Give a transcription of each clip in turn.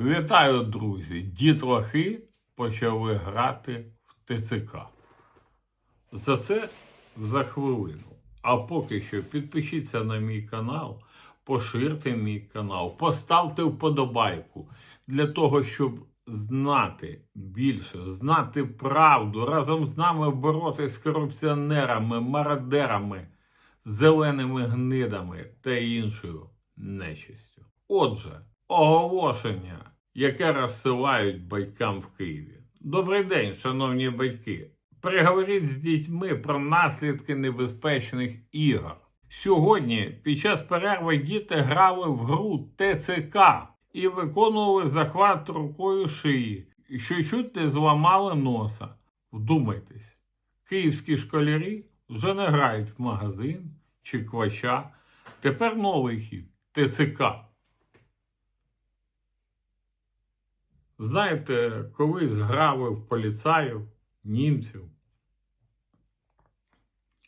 Вітаю, друзі! Дітлахи почали грати в ТЦК. За це за хвилину. А поки що підпишіться на мій канал, поширте мій канал, поставте вподобайку для того, щоб знати більше, знати правду, разом з нами боротися з корупціонерами, мародерами, зеленими гнидами та іншою нечистю. Отже, оголошення, яке розсилають батькам в Києві. Добрий день, шановні батьки. Переговоріть з дітьми про наслідки небезпечних ігор. Сьогодні під час перерви діти грали в гру ТЦК і виконували захват рукою шиї, що чуть не зламали носа. Вдумайтесь, київські школярі вже не грають в магазин чи квача. Тепер новий хід ТЦК. Знаєте, колись грали в поліцаїв, німців,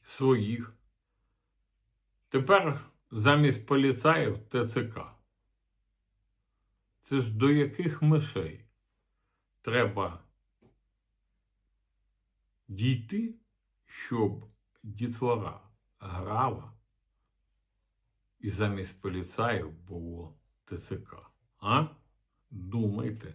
своїх. Тепер замість поліцаїв ТЦК. Це ж до яких мишей треба дійти, щоб дітвора грала і замість поліцаїв було ТЦК. А? Думайте,